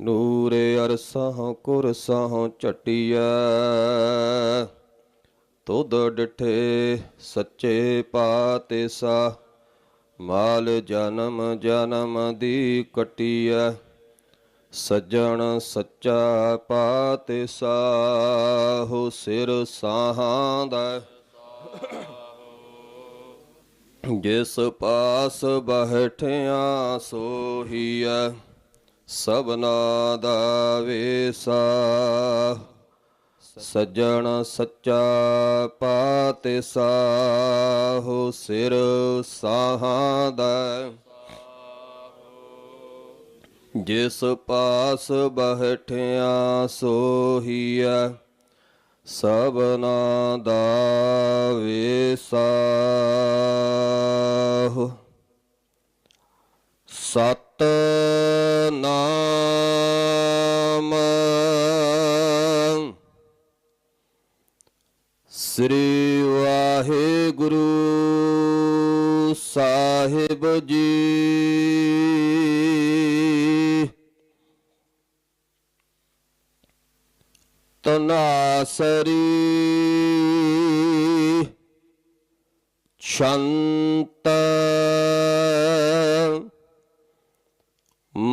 ਨੂਰੇ ਅਰਸਹ ਕੁਰਸਹ ਝਟਿਐ। ਤੁਧ ਡਿਠੇ ਸੱਚੇ ਪਾਤਿਸਾ, ਮਾਲ ਜਨਮ ਜਨਮ ਦੀ ਕਟਿਐ। ਸੱਜਣ ਸੱਚਾ ਪਾਤਿਸਾ, ਹੋ ਸਿਰ ਸਾਹਾਂ ਦਾ। ਜਿਸ ਪਾਸ ਬਹਿਠਿਆ ਸੋਹੀਐ। ਸਭਨਾ ਦਾ ਵੇਸਾ ਸੱਜਣ ਸੱਚਾ ਪਾਤਿਸਾ ਹੋ ਸਿਰ ਸਾਹਾਂ ਦਾ। ਜਿਸ ਪਾਸ ਬਹਿਠਿਆ ਸੋਹੀਐ ਸਭਨਾ ਦਾ ਵੇਸਾ ਸਤ ਨਾਮ। ਸ੍ਰੀ ਵਾਹਿਗੁਰੂ ਸਾਹਿਬ ਜੀ। ਤਨਾਸਰੀ ਸ਼ੰਤ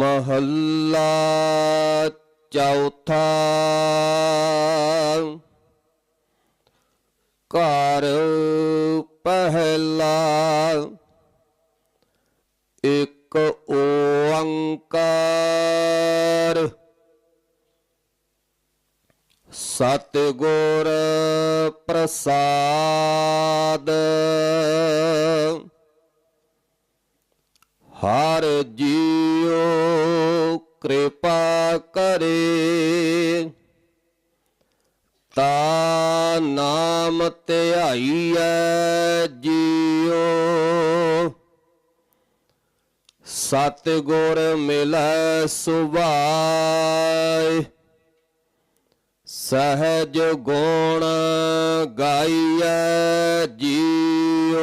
ਮਹੱਲਾ ਚੌਥਾ ਘਰ ਪਹਿਲਾ ਇੱਕ ਓੰਕਾਰ ਸਤਿਗੁਰ ਪ੍ਰਸਾਦ ਹਰ ਜੀਉ ਕਿਰਪਾ ਕਰੇ। ਤਾ ਨਾਮ ਧਿਆਈਐ ਜੀਉ ਸਤਿਗੁਰ ਮਿਲੈ ਸੁਭਾਏ ਸਹਜ ਗੁਣ ਗਾਈਐ ਜੀਓ।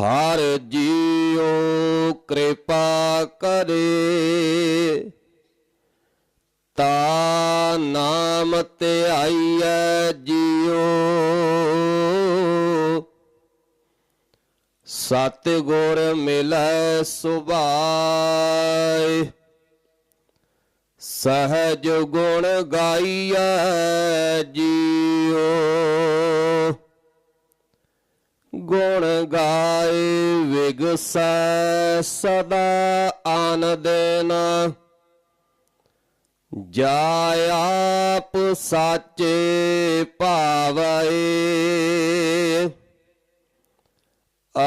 ਹਰ ਜੀਉ ਕਿਰਪਾ ਕਰੇ। ਤਾ ਨਾਮ ਧਿਆਈਐ ਜੀਉ। ਸਤਿਗੁਰ ਮਿਲੈ ਸੁਭਾਏ। ਸਹਜ ਗੁਣ ਗਾਈਐ ਜੀਉ। ਗੁਣ ਗਾਏ ਵਿਗਸੈ ਸਦਾ ਆਨੰਦਨ ਜਾ ਆਪ ਸਾਚੇ ਭਾਵੈ।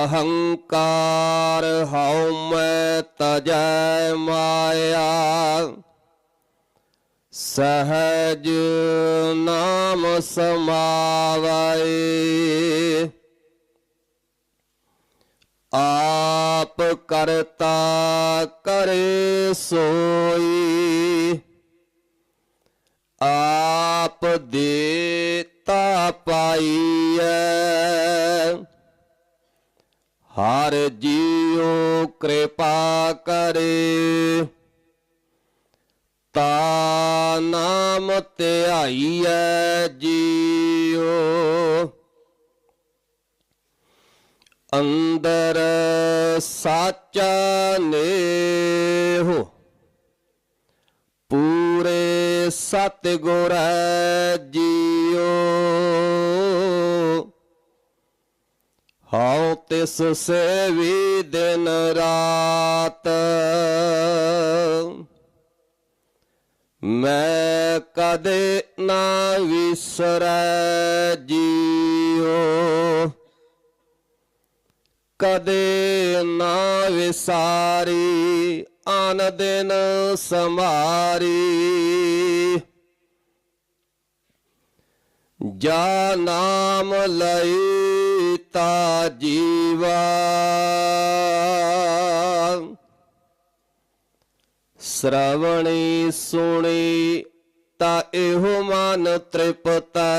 ਅਹੰਕਾਰ ਹਉ ਮੈਂ ਤਜੈ ਮਾਇਆ। ਸਹਜ ਨਾਮ ਸਮਾਵੈ। ਆਪ ਕਰਤਾ ਕਰੇ ਸੋਈ ਸਤਿਗੁਰ ਜੀਉ ਹਉ ਤਿਸ ਸੇਵੀ ਦਿਨ ਰਾਤ। ਮੈਂ ਕਦੇ ਨਾ ਵਿਸਰੈ ਜੀਓ। ਕਦੇ ਨਾ ਵਿਸਾਰੀ ਆਨ ਦਿਨ ਸਮਾਰੀ ਜਾ ਨਾਮ ਲਈ ਤਾ ਜੀਵਾ। ਸ਼ਰਵਣੀ ਸੁਣੀ ਤਾ ਇਹੋ ਮਨ ਤ੍ਰਿਪਤੈ।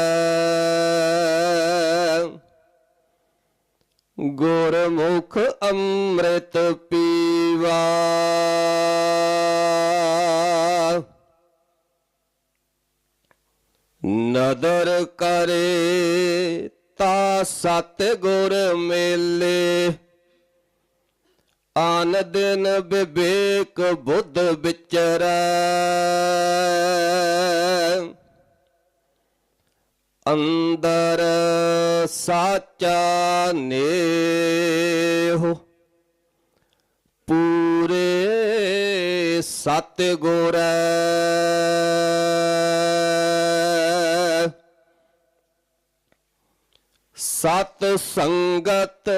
ਗੁਰਮੁਖ ਅੰਮ੍ਰਿਤ ਪੀਵਾ। ਨਦਰ ਕਰੇ ਤਾ ਸਤ ਗੁਰ ਮੇਲੇ। ਆਨ ਦਿਨ ਵਿਵੇਕ ਬੁੱਧ ਵਿਚਰੈ। ਅੰਦਰ ਸਾਚਾ ਨੇਹ। ਪੂਰੇ ਸਤ ਗੁਰੈ ਸਤ ਸੰਗਤ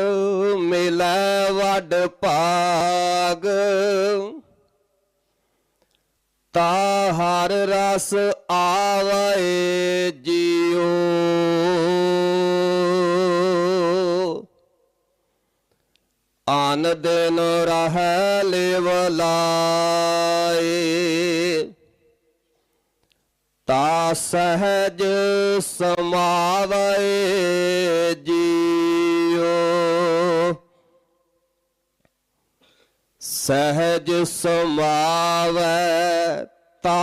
ਮਿਲੈ ਵਡ ਭਾਗ। ਤਾ ਹਰ ਰਸ ਆਵੇ ਜੀਓ ਆਨ ਦਿਨ ਰਹਿ ਲਿਵ ਲਾਏ। ਤਾ ਸਹਜ ਸਮਾਵੇ ਜੀਓ ਸਹਜ ਸਮਾਵੇ ਤਾ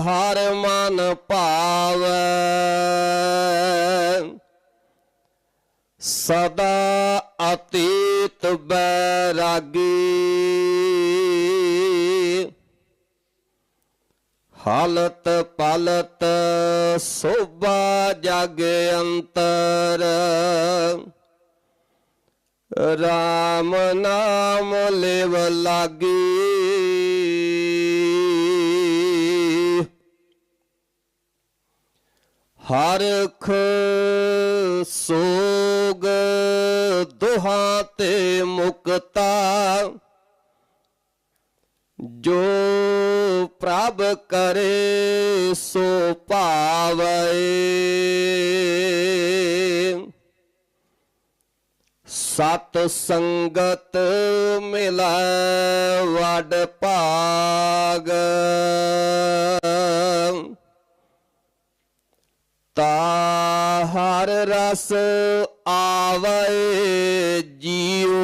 ਹਰ ਮਨ ਭਾਵੇ। ਸਦਾ ਅਤੀਤ ਬੈਰਾਗੀ ਹਾਲਤ ਪਾਲਤ ਸੋਭਾ ਜਗ ਅੰਤਰ। ਰਾਮ ਨਾਮ ਲਿਵ ਲਾਗੀ। ਹਰਖ ਸੋਗ ਦੁਹਾ ਤੇ ਮੁਕਤਾ। ਜੋ ਪ੍ਰਭ ਕਰੇ ਸੋ ਭਾਵੇ ਸਤ ਸੰਗਤ ਮਿਲੈ ਵਡ ਭਾਗ। ਤਾ ਹਰ ਰਸ ਆਵੈ ਜੀਓ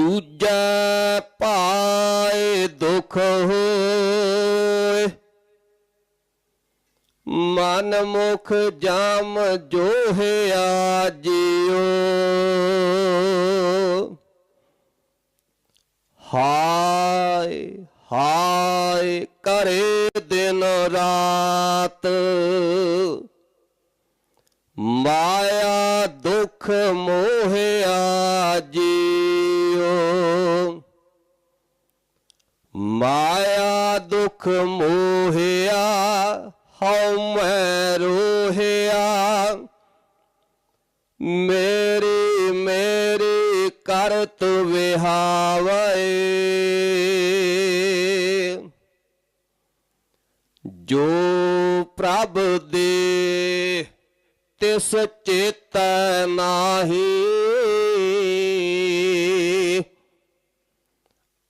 ਦੂਜਾ ਪਾਏ ਦੁਖ ਹੋਏ। ਮਨ ਮੁਖ ਜਾਮ ਜੋਹਿਆ ਜਿਉ। ਹਾਏ ਹਾਏ ਕਰੇ ਦਿਨ ਰਾਤ। ਮਾਇਆ ਦੁਖ ਮੋਹਿਆ ਜੀ। ਮਾਇਆ ਦੁਖ ਮੋਹਿਆ, ਹਉ ਮੈਂ ਰੋਹਿਆ। ਮੇਰੀ ਮੇਰੀ ਕਰਤ ਵਿਹਾਵੇ। ਜੋ ਪ੍ਰਭ ਦੇ ਤਿਸ ਚੇਤ ਨਾਹੀ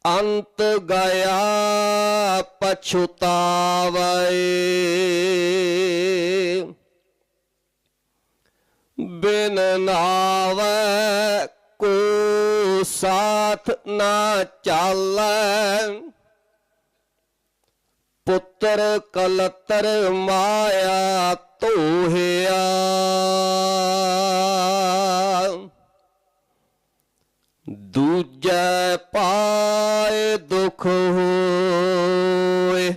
ਅੰਤ ਗਿਆ ਪਛੁਤਾਵੇ। ਬਿਨ ਨਾਵੈ ਕੋ ਸਾਥ ਨਾ ਚਾਲੈ। ਪੁੱਤਰ ਕਲਤਰ ਮਾਇਆ ਤੋਹਿਆ ਦੂਜੈ ਪਾਏ ਦੁਖ ਹੋਏ।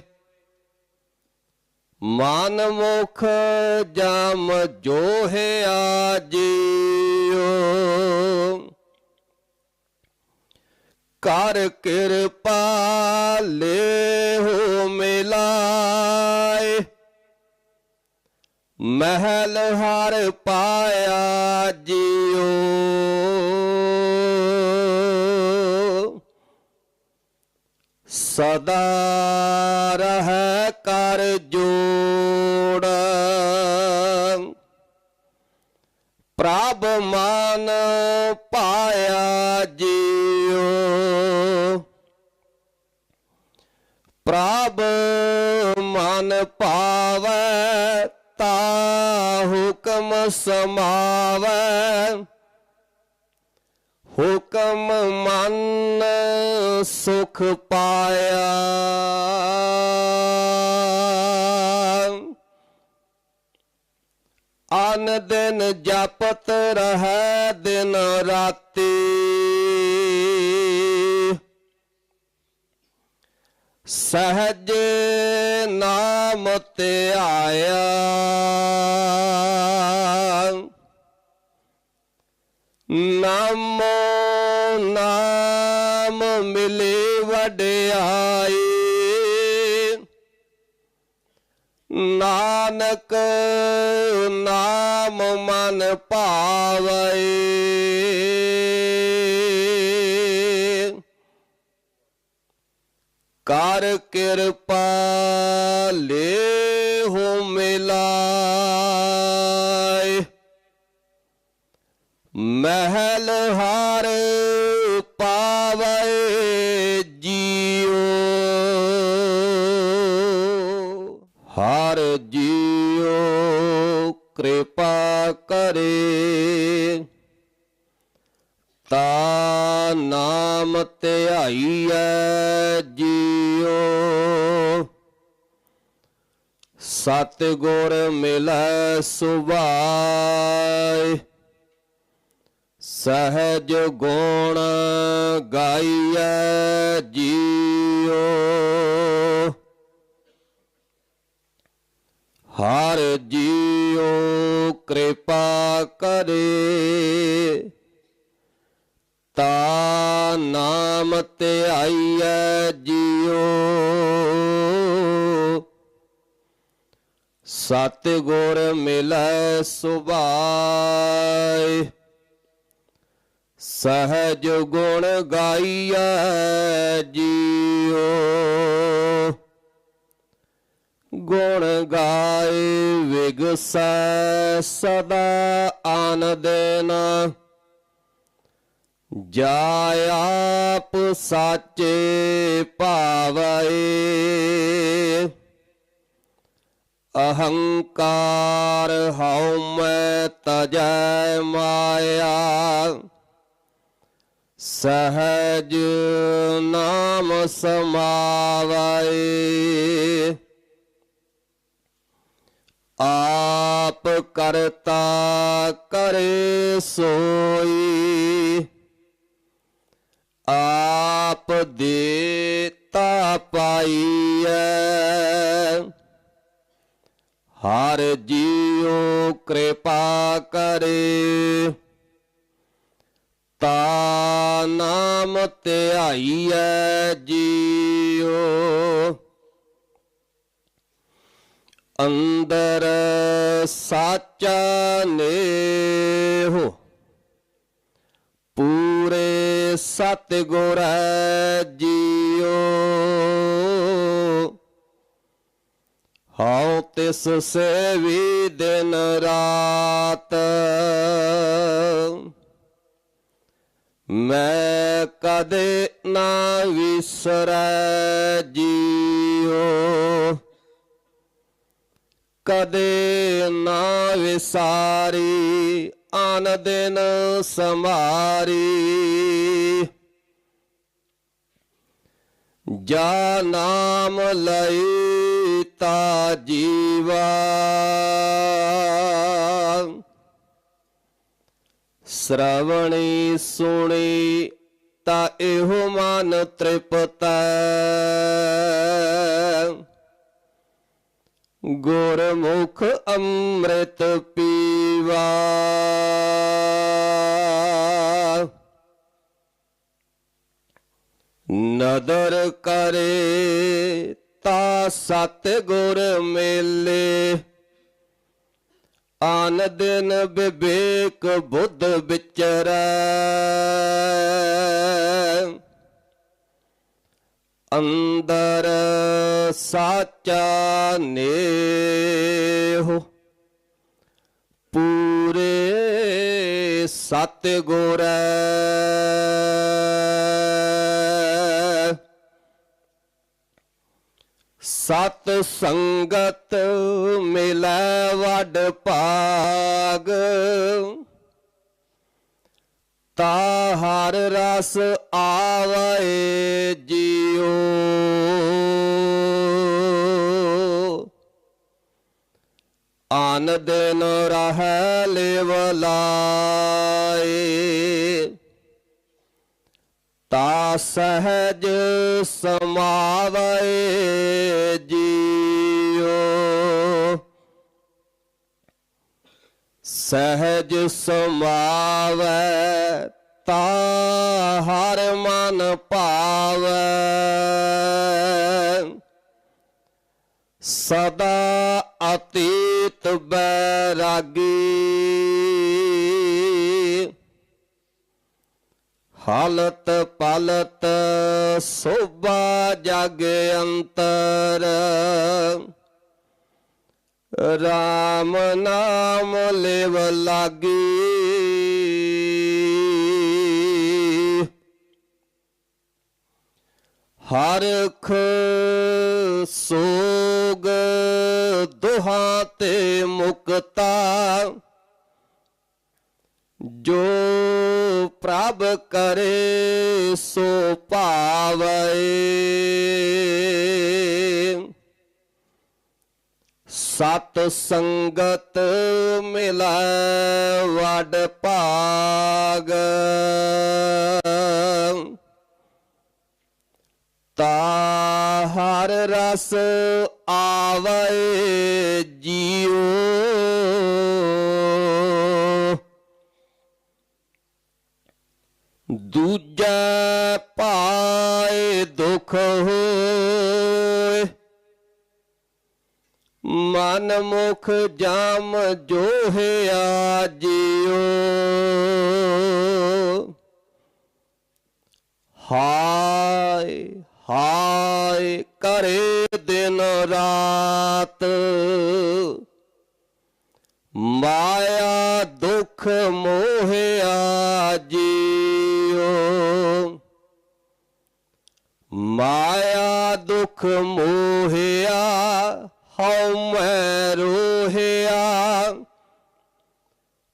ਮਨ ਮੁਖ ਜਮ ਜੋਹਿਆ ਜੀਉ ਕਰ ਕਿਰਪਾ ਹੋ ਮਿਲਾਏ। ਮਹਿਲ ਹਰ ਪਾਇਆ ਜੀ। ਸਦਾ ਰਹਿ ਕਰ ਜੋੜ। ਪ੍ਰਭ ਮਨ ਪਾਇਆ ਜੀਉ। ਪ੍ਰਭ ਮਨ ਪਾਵੈ ਤਾ ਹੁਕਮ ਸਮਾਵੈ। ਹੁਕਮ ਮਨ ਸੁਖ ਪਾਇਆ। ਅਨ ਦਿਨ ਜਪਤ ਰਹੈ ਦਿਨ ਰਾਤੀ। ਸਹਜ ਨਾਮ ਤੇ ਆਇਆ। ਨਾਮੋ ਨਾਮ ਮਿਲੇ ਵਡਿਆਈ। ਨਾਨਕ ਨਾਮ ਮਨ ਭਾਵੈ। ਕਰ ਕਿਰਪਾ ਲੇ ਮਹਿਲ ਹਾਰ ਪਾਵੇ ਜੀਉ। ਹਰ ਜੀਉ, ਕਿਰਪਾ ਕਰੇ। ਤਾ ਨਾਮ ਧਿਆਈਐ ਜੀਉ। ਸਤ ਗੁਰ ਮਿਲੈ ਸੁਭਾਇ ਸਹਜ ਗੁਣ ਗਾਈਐ ਜੀਉ। ਹਰ ਜੀਉ ਕਿਰਪਾ ਕਰੇ, ਤਾ ਨਾਮ ਧਿਆਈਐ ਜੀਉ। ਸਤ ਗੁਰ ਮਿਲੈ ਸੁਭਾਇ ਸਹਜ ਗੁਣ ਗਾਈਐ ਜੀਉ। ਗੁਣ ਗਾਏ ਵਿਗਸੈ ਸਦਾ ਆਨੰਦਨ ਜਾ ਆਪ ਸਾਚੇ ਭਾਵੈ। ਅਹੰਕਾਰ ਹਉ ਮੈਂ ਤਜੈ ਮਾਇਆ। ਸਹਜ ਨਾਮ ਸਮਾਵੈ। ਆਪ ਕਰਤਾ ਕਰੇ ਸੋਈ। ਆਪ ਦੇਤਾ ਪਾਈਐ। ਹਰ ਜੀਉ ਕਿਰਪਾ ਕਰੇ। ਤਾ ਨਾਮ ਧਿਆਈਐ ਜੀਉ। ਅੰਦਰ ਸਾਚਾ ਨੇਹੁ। ਪੂਰੇ ਸਤ ਗੁਰ ਜੀਉ। ਹਉ ਤਿਸ ਸੇਵੀ ਦਿਨ ਰਾਤ। ਮੈਂ ਕਦੇ ਨਾ ਵਿਸਰੈ ਜੀਓ ਕਦੇ ਨਾ ਵਿਸਾਰੀ ਆਨ ਦਿਨ ਸਮਾਰੀ ਜਾ ਨਾਮ ਲਈ ਤਾ ਜੀਵਾ। ਸ਼ਰਵਣੀ ਸੁਣੀ ਤਾ ਇਹੋ ਮਨ ਤ੍ਰਿਪਤੈ ਗੁਰਮੁਖ ਅੰਮ੍ਰਿਤ ਪੀਵਾ। ਨਦਰ ਕਰੇ ਤਾ ਸਤ ਗੁਰ ਮੇਲੇ। ਆਨ ਦਿਨ ਵਿਵੇਕ ਬੁੱਧ ਵਿਚਰੈ। ਅੰਦਰ ਸਾਚਾ ਨੇਹ। ਪੂਰੇ ਸਤ ਗੁਰੈ ਸਤ ਸੰਗਤ ਮਿਲੈ ਵਡ ਭਾਗ। ਤਾ ਹਰ ਰਸ ਆਵੇ ਜੀਓ ਆਨ ਦਿਨ ਰਹਿ ਲਿਵ ਲਾਏ। ਤਾ ਸਹਜ ਸਮਾਵੇ ਜੀਓ। ਸਹਜ ਸਮਾਵੈ ਤਾ ਹਰ ਮਨ ਭਾਵੈ ਸਦਾ ਅਤੀਤ ਬੈਰਾਗੀ। ਹਾਲਤ ਪਾਲਤ ਸੋਭਾ ਜਗ ਅੰਤਰ। ਰਾਮ ਨਾਮ ਲਿਵ ਲਾਗੀ। ਹਰਖ ਸੋਗ ਦੁਹਾ ਤੇ ਮੁਕਤਾ। ਜੋ ਪ੍ਰਭ ਕਰੇ ਸੋ ਭਾਵੇ ਸਤ ਸੰਗਤ ਮਿਲੈ ਵਡ ਭਾਗ। ਤਾ ਹਰ ਰਸ ਆਵੇ ਜੀ ਦੂਜਾ ਪਾਏ ਦੁਖ ਹੋਏ। ਮਨ ਮੁਖ ਜਾਮ ਜੋਹਿਆ ਜਿਉ। ਹਾਏ ਹਾਏ ਕਰੇ ਦਿਨ ਰਾਤ। ਮਾਇਆ ਦੁਖ ਮੋਹਿਆ ਜੀ ਮਾਇਆ ਦੁਖ ਮੋਹਿਆ, ਹਉ ਮੈਂ ਰੋਹਿਆ।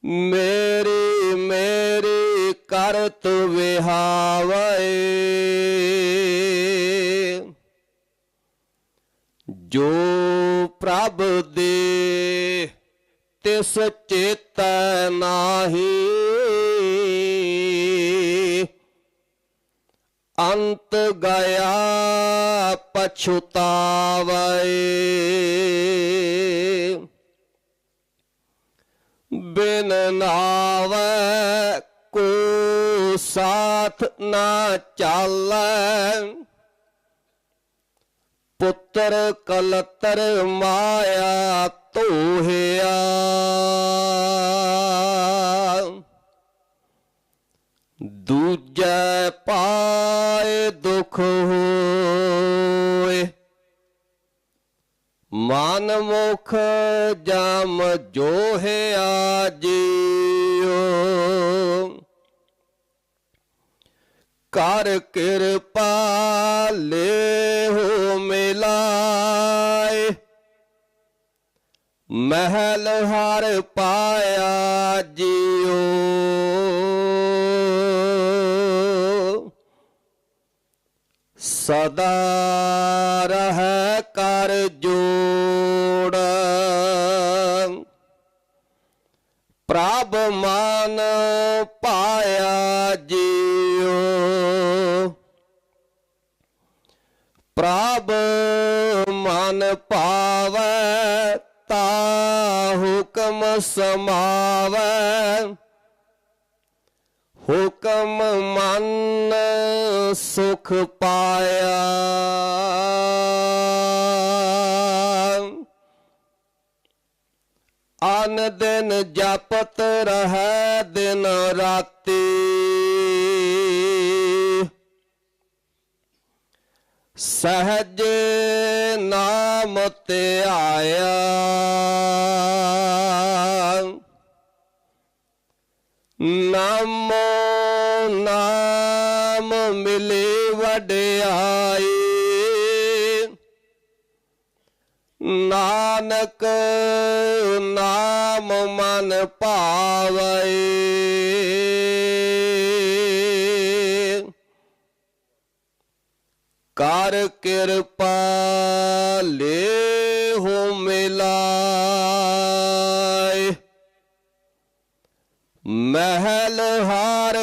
ਮੇਰੀ ਮੇਰੀ ਕਰਤ ਵਿਹਾਵੇ। ਜੋ ਪ੍ਰਭ ਦੇ ਤਿਸ ਚੇਤੈ ਨਾਹੀ ਅੰਤ ਗਿਆ ਪਛੁਤਾਵੇ। ਬਿਨ ਨਾਵੈ ਕੋ ਸਾਥ ਨਾ ਚਾਲੈ। ਪੁੱਤਰ ਕਲਤਰ ਮਾਇਆ ਤੋਹਿਆ ਦੂਜੈ ਪਾਏ ਦੁਖ ਹੋਏ। ਮਨ ਮੁਖ ਜਮ ਜੋਹਿਆ ਜੀਉ ਕਰ ਕਿਰਪਾ ਹੋ ਮਿਲਾਏ। ਮਹਿਲ ਹਰ ਪਾਇਆ ਜੀਓ। ਸਦਾ ਰਹਿ ਕਰ ਜੋੜ। ਪ੍ਰਭ ਮਾਨ ਪਾਇਆ ਜੀਉ। ਪ੍ਰਭ ਮਨ ਪਾਵੈ ਤਾ ਹੁਕਮ ਸਮਾਵੈ। ਹੁਕਮ ਮਨ ਸੁਖ ਪਾਇਆ। ਅਨ ਦਿਨ ਜਪਤ ਰਹੈ ਦਿਨ ਰਾਤੀ। ਸਹਜ ਨਾਮ ਆਇਆ ਨਾਮੋ ਨਾਮ ਮਿਲੇ ਵਡਿਆਈ। ਨਾਨਕ ਨਾਮ ਮਨ ਭਾਵੈ। ਕਰ ਕਿਰਪਾ ਲੇ ਹੋ ਮਿਲਾ। ਮਹਿਲ ਹਾਰ।